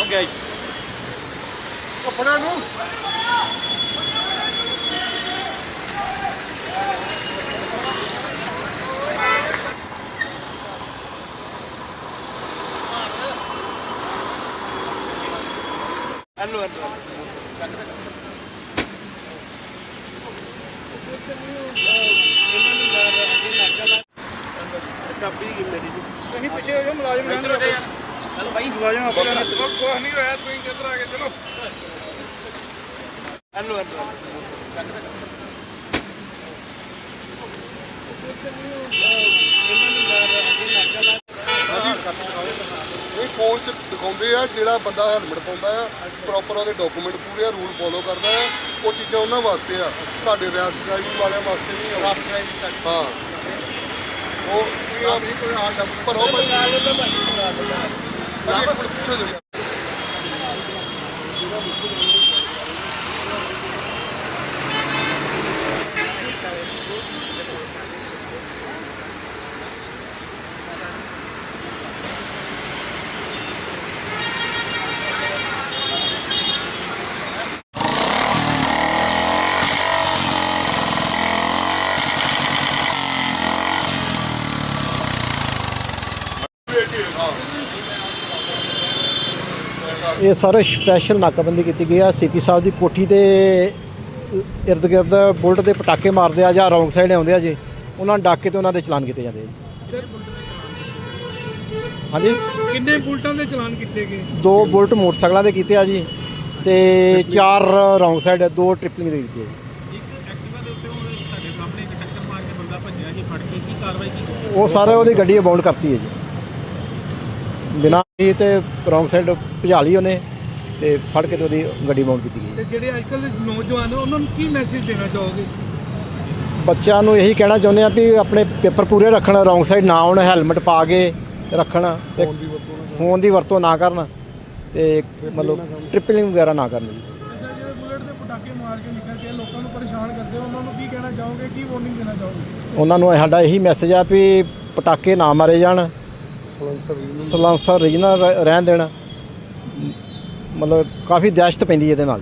Okay ਕੱਪੜਾ ਨੂੰ hello hello copy ਕੀ ਮੇਰੀ ਨਹੀਂ ਪਿੱਛੇ ਹੋ ਜਾ ਮੁਲਾਜ਼ਮ ਚਲੋ ਬਾਈ ਮੁਲਾਜ਼ਮ ਆਪੇ ਰਹਿਣਾ ਕੁਝ ਨਹੀਂ ਹੋਇਆ ਤੁਸੀਂ ਕਿੱਧਰ ਆ ਗਏ ਚਲੋ। ਹੈਲੋ ਇਹ ਫੋਨ 'ਚ ਦਿਖਾਉਂਦੇ ਆ ਜਿਹੜਾ ਬੰਦਾ ਹੈਲਮਟ ਪਾਉਂਦਾ ਆ ਪ੍ਰੋਪਰ ਉਹਦੇ ਡਾਕੂਮੈਂਟ ਪੂਰੇ ਆ ਰੂਲ ਫੋਲੋ ਕਰਦਾ ਆ ਉਹ ਚੀਜ਼ਾਂ ਉਹਨਾਂ ਵਾਸਤੇ ਆ। ਤੁਹਾਡੇ ਰੈਸ ਡਰਾਈਵਿੰਗ ਵਾਲਿਆਂ ਵਾਸਤੇ ਨਹੀਂ ਆ। ਹਾਂ। ਉਹ ਇਹ ਆ ਵੀ ਕੋਈ ਆ ਪਰ ਉਹ ਬੰਦਾ ਪਿੱਛੇ ਹੋ ਜਾ ਇਹ ਸਰ ਸਪੈਸ਼ਲ ਨਾਕਾਬੰਦੀ ਕੀਤੀ ਗਈ ਆ। ਸੀਪੀ ਸਾਹਿਬ ਦੀ ਕੋਠੀ ਦੇ ਇਰਦ ਗਿਰਦ ਬੁਲਟ ਦੇ ਪਟਾਕੇ ਮਾਰਦੇ ਆ ਜਾਂ ਰੌਂਗ ਸਾਈਡ ਆਉਂਦੇ ਆ ਜੀ ਉਹਨਾਂ ਨੂੰ ਡਾਕੇ ਤੇ ਉਹਨਾਂ ਦੇ ਚਲਾਨ ਕੀਤੇ ਜਾਂਦੇ ਆ ਜੀ। ਹਾਂਜੀ? ਕਿੰਨੇ ਬੁਲਟਾਂ ਦੇ ਚਲਾਨ ਕੀਤੇ ਗਏ? ਦੋ ਬੁਲਟ ਮੋਟਰਸਾਈਕਲਾਂ ਦੇ ਕੀਤੇ ਆ ਜੀ ਤੇ ਚਾਰ ਰੌਂਗ ਸਾਈਡ ਦੋ ਟ੍ਰਿਪਲਿੰਗ ਦੇ ਕੀਤੇ ਆ ਜੀ। ਇੱਕ ਐਕਟਿਵਾ ਦੇ ਉੱਤੇ ਹੁਣ ਤੁਹਾਡੇ ਸਾਹਮਣੇ ਇੱਕ ਟੱਕਰ ਮਾਰ ਕੇ ਬੰਦਾ ਭੱਜਿਆ ਜੀ ਫੜ ਕੇ ਕੀ ਕਾਰਵਾਈ ਕੀਤੀ? ਉਹ ਸਾਰੇ ਉਹਦੀ ਗੱਡੀ ਅਬਾਉਂਡ ਕਰਤੀ ਹੈ ਜੀ। ਬਿਨਾਂ ਹੀ ਤੇ ਰੌਂਗ ਸਾਈਡ ਭਜਾ ਲਈ ਉਹਨੇ ਤੇ ਫੜ ਕੇ ਤੇ ਉਹਦੀ ਗੱਡੀ ਅਬਾਉਂਡ ਕੀਤੀ ਗਈ। ਤੇ ਜਿਹੜੇ ਅੱਜਕੱਲ ਦੇ ਨੌਜਵਾਨ ਨੇ ਉਹਨਾਂ ਨੂੰ ਕੀ ਮੈਸੇਜ ਦੇਣਾ ਚਾਹੋਗੇ? ਬੱਚਿਆਂ ਨੂੰ ਇਹੀ ਕਹਿਣਾ ਚਾਹੁੰਦੇ ਆ ਵੀ ਆਪਣੇ ਪੇਪਰ ਪੂਰੇ ਰੱਖਣ ਰੌਂਗ ਸਾਈਡ ਨਾ ਆਉਣ ਹੈਲਮਟ ਪਾ ਕੇ ਰੱਖਣ ਤੇ ਫੋਨ ਦੀ ਵਰਤੋਂ ਨਾ ਕਰਨ। ਤੇ ਮਤਲਬ ਟ੍ਰਿਪਲਿੰਗ ਵਗੈਰਾ ਨਾ ਕਰਨ ਜੀ। ਸਰ ਜਿਹੜੇ ਬੁਲਟ ਦੇ ਪਟਾਕੇ ਮਾਰ ਕੇ ਨਿਕਲ ਕੇ ਲੋਕਾਂ ਨੂੰ ਪਰੇਸ਼ਾਨ ਕਰਦੇ ਹੋ ਉਹਨਾਂ ਨੂੰ ਕੀ ਕਹਿਣਾ ਚਾਹੋਗੇ ਕੀ ਵਾਰਨਿੰਗ ਦੇਣਾ ਚਾਹੋਗੇ? ਉਹਨਾਂ ਨੂੰ ਸਾਡਾ ਇਹੀ ਮੈਸੇਜ ਆ ਵੀ ਪਟਾਕੇ ਨਾ ਮਾਰੇ ਜਾਣ। ਸਲੈਂਸਰ ਰੀਜਨਲ ਰਹਿਣ ਦੇਣ। ਮਤਲਬ ਕਾਫੀ ਦਹਿਸ਼ਤ ਪੈਂਦੀ ਹੈ ਇਹਦੇ ਨਾਲ।